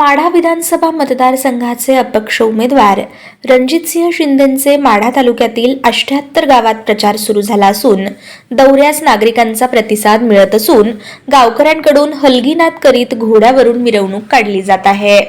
माढा विधानसभा मतदारसंघाचे अपक्ष उमेदवार रणजितसिंह शिंदेंचे माढा तालुक्यातील अष्ट्याहत्तर गावात प्रचार सुरू झाला असून दौऱ्यास नागरिकांचा प्रतिसाद मिळत असून गावकऱ्यांकडून हलगीनाद करीत घोड्यावरून मिरवणूक काढली जात आहे.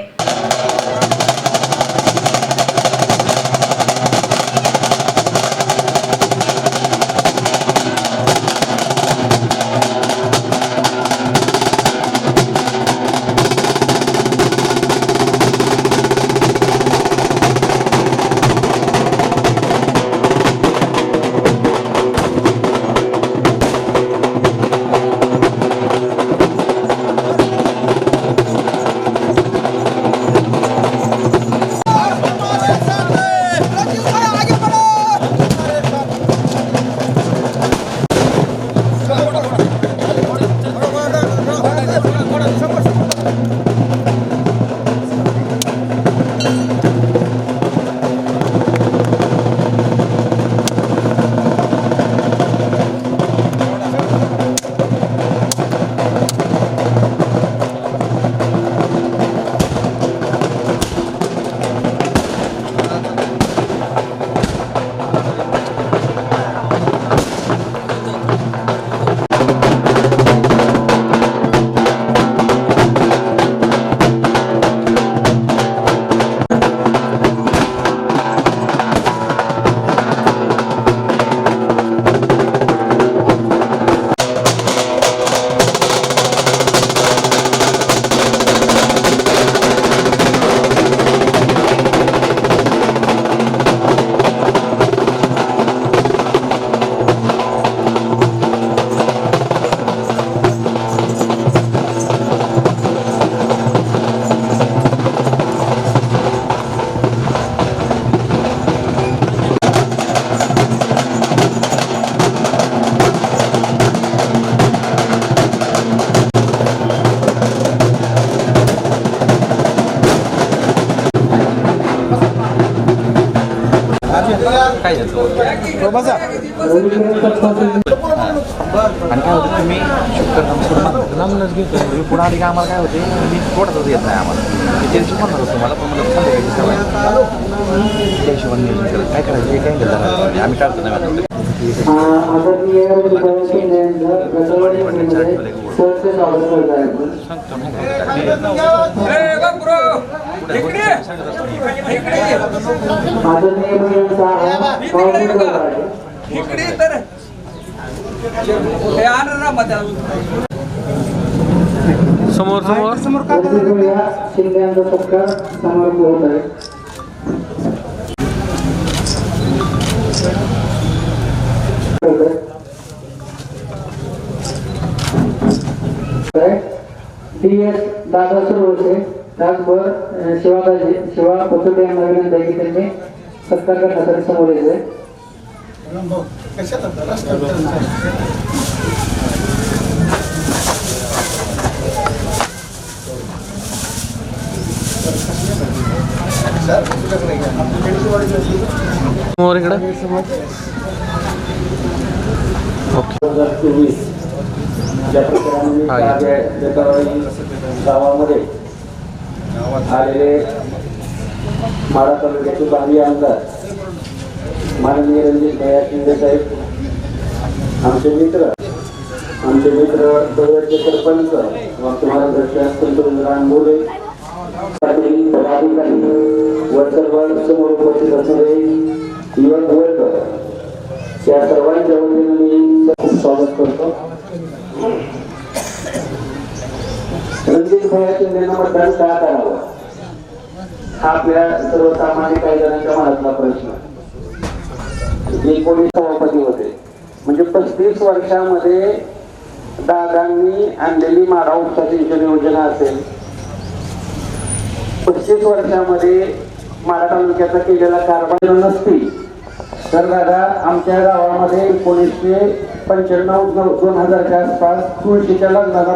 काय बसा. आणि काय होतं तुम्ही शुक्कर नमुनच घेतो मी पुढे आली की आम्हाला काय होते मी थोडंच येत नाही आम्हाला. दिवशी म्हणणार होतो मला पण मला संध्याकाळची सवय त्या हिशोबाने नियोजन केलं. काय करायचं? अँगल धरायचं आम्ही काढतो नाही. आदरणीय करत हा हे ना मध्ये समोर समोर. समोर शिंदे यांचा सत्कार समारंभ होत आहे. डी एस दादा सुरवसे त्याचबरोबर अं, शिवादाजी शिवा पचोटे यांना विनंती आहे की त्यांनी सत्कार करण्यासाठी समोर यायचे समोर इकडे. ज्या गावामध्ये आलेले माडा तालुक्याचे बांधवी आमदार माननीय रणजित भैया शिंदे साहेब आमचे मित्र आमचे मित्र दौऱ्याचे सरपंच वक्त महाराष्ट्र संतोष रानबोले पाटील पदाधिकारी व सर्व समोर उपस्थित असणारे युवक वर्ग या सर्वांच्या वतीने स्वागत करतो. रणजित भैया शिंदेना का करावं? हा आपल्या सर्वसामान्य काही जणांच्या मनातला प्रश्न. एकोणीस सभापती होते? म्हणजे पस्तीस वर्षामध्ये दादांनी आणलेली माडा उपसा सिंचन योजना असेल. पस्तीस वर्षामध्ये माडा तालुक्याचा केलेला कारभार नसती. तर दादा आमच्या गावामध्ये एकोणीसशे पंच्याण्णव दोन हजारच्या आसपास तुळशीच्या लग्नाला